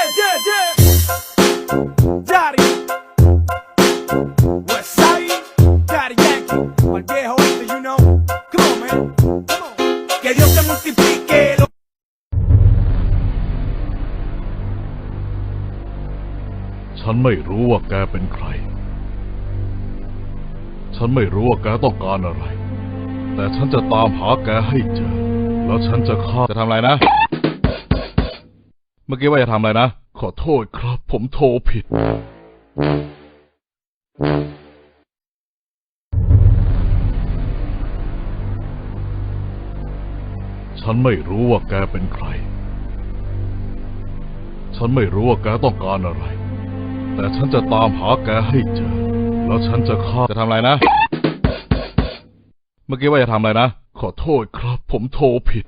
Yeah, yeah, yeah. Daddy. West Side. Daddy Yankee. Al viejo este, you know. Come on, man. Come on. Que Dios te multiplique. lo- ฉันไม่รู้ว่าแกเป็นใคร ฉันไม่รู้ว่าแกต้องการอะไร แต่ฉันจะตามหาแกให้เจอ แล้วฉันจะฆ่า จะทำอะไรนะเมื่อกี้ว่าจะทำอะไรนะ ขอโทษครับ ผมโทรผิด ฉันไม่รู้ว่าแกเป็นใคร ฉันไม่รู้ว่าแกต้องการอะไร แต่ฉันจะตามหาแกให้เจอ แล้วฉันจะฆ่าจะทำอะไรนะ เมื่อกี้ว่าจะทำอะไรนะ ขอโทษครับ ผมโทรผิด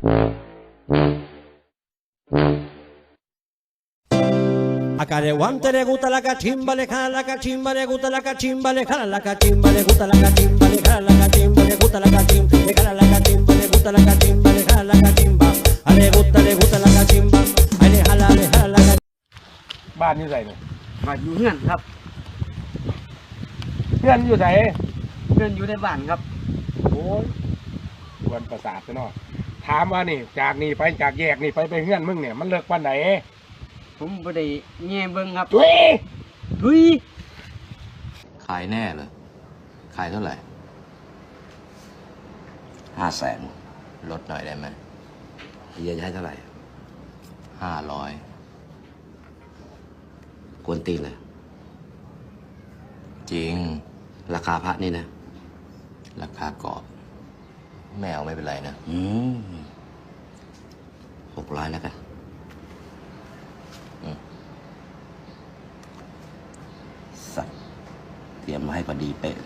A Careguante le gusta la cachimba, le jala la cachimba, le gusta la cachimba, le jala la cachimba, le gusta la cachimba, le jala la cachimba, le gusta la cachimba, le jala la cachimba, le gusta la cachimba, le jala la cachimba, a le gusta, le gusta la cachimba, a le jala, le jala la cachimba. บ้านอยู่ไหนเนี่ยมาอยู่เฮือนครับเพื่อนอยู่ไหนเฮือนอยู่ในบ้านครับโอ้ยกวนประสาทซะเนาะถามว่านี่ จากนี่ไปจากแยกนี่ไปไปเพื่อนมึงเนี่ยมันเลิกวันไหน ผมบ่ได้แง่เบิ่งครับจุ้ยทุยขายแน่เลยขายเท่าไหร่ห้าแสนลดหน่อยได้ไหมเฮียจะให้เท่าไหร่ห้าร้อยกวนตีนเลยจริง ราคาพระนี่นะ ราคากรอบไม่เอาไม่เป็นไรนะอืมหกร้อยแล้วกันอืมสัตว์ เตรียมมาให้พอดีเป๊ะ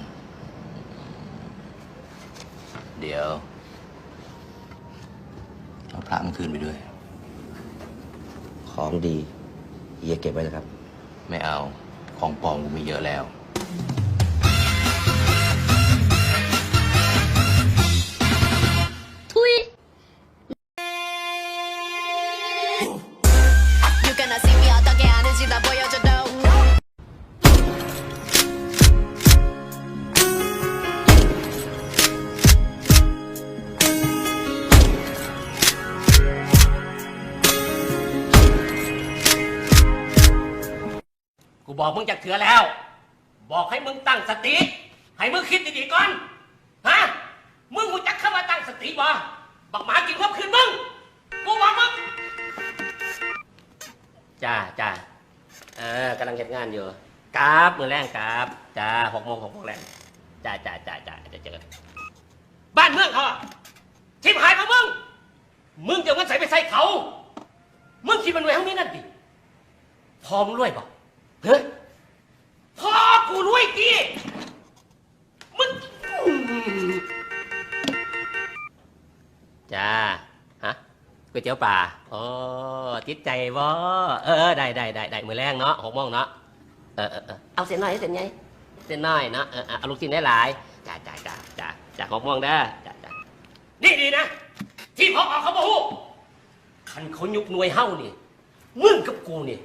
เดี๋ยว เอาพระมันคืนไปด้วย ของดีเฮียเก็บไว้นะครับ ไม่เอา ของปลอมกูมีเยอะแล้ว บอกมึงจะเถือแล้ว บอกให้มึงตั้งสติ ให้มึงคิดดีๆก่อน ฮะ มึงกูจักเข้ามาตั้งสติบ่บักหมากินควบคืนมึง กูบอกมึง จ้าจ้าเออกำลังเฮ็ดงานอยู่กราบมือแรงกราบจ้าหกโมงหกโมงแรงจ้าจ้าจ้าจ้าจะเจอบ้านเมืองเขาอทิพหายของมึง มึงจะเอาเงินใส่ไปใส่เขา มึงคิดมันรวยเท่านี้นั่นดิพอมึงรวยป่ะ เฮ้ยพอกูรวยกี่มึงจ้าฮะก๋วยเตี๋ยวป่าโอ้ติดใจบ่เออได้ได้ได้ได้มือแรงเนาะหกโมงเนาะเออเออเออเอาเส้นน้อยเส้นใหญ่เส้นน้อยเนาะเออเออเอาลูกชิ้นได้หลายจ้าจ้าจ้าจ้าจ้าหกโมงเด้อจ้าจ้านี่ดีนะ ที่พอเขาบอกฮู้คันเขายุกหน่วยเฮ้านี่มึงกับกูนี่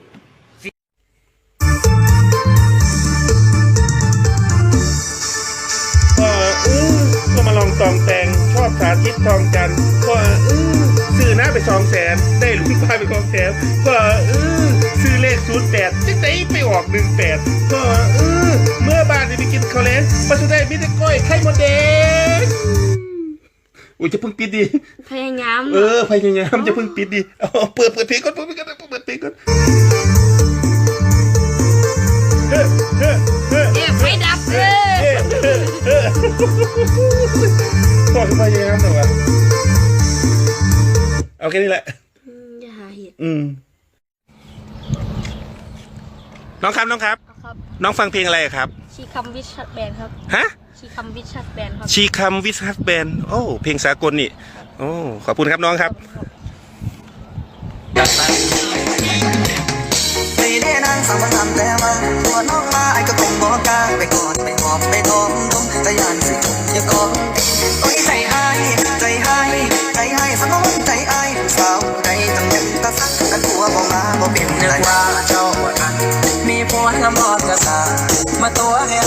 ก็มาลองตองแตงชอบสาธิตทองจันทร์ก็อื้อซื้อหน้าไปสองแสนได้ลุงป้าไปสองแสนก็อื้อซื้อเลขศูนย์แปดจะได้ไปออกหนึ่งแปดก็อื้อเมื่อบ้านนี่ไปกินข้าวแลงมาสุดได้มิตรก้อยไข่มดแดงอุ้ยจะเพิ่งปิดดิพยายามเออพยายามจะเพิ่งปิดดิเอาเปิดเปิดเพลงก่อนเปิดเพลงก่อนเปิดเพลงก่อนเฮ้เฮ้เฮ้เอ๊ะไฟดับเออเฮ้เฮ้เฮ้ต่อพยายามหน่อยวะเอาแค่นี้แหละอย่าหาเหตุอืม น้องครับน้องครับ ครับ น้องฟังเพลงอะไรครับ ชีคัมวิชัดแบนครับ ฮะ ชีคัมวิชัดแบนครับ ชีคัมวิสฮัสแบนโอ้ เพลงสากลนี่ โอ้ ขอบคุณครับน้องครับ ไม่ได้นางสาวมาทำแต่มาตัวน้องมาไอ้ก็คงบอกกล้าไปกอดไปหอมไปทอม ว่าเจ้าบ่ทันมีผัวน้ำรอดกระตามาตัวให้